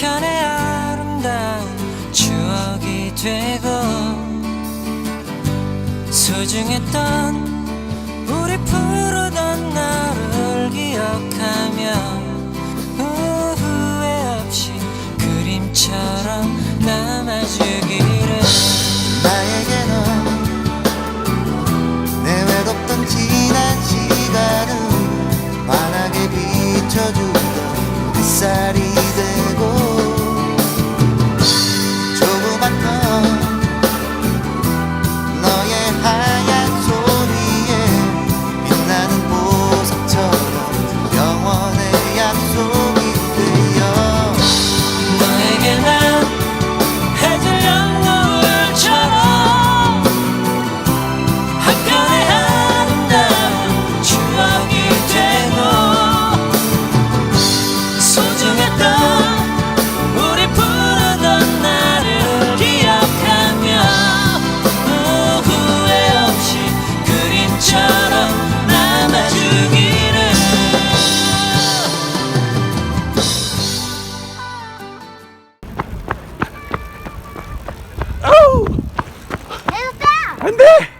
편의 아름다운 추억이 되고 소중했던 우리 푸르던 나를 기억하며 후회 없이 그림처럼 남아주기를 안돼!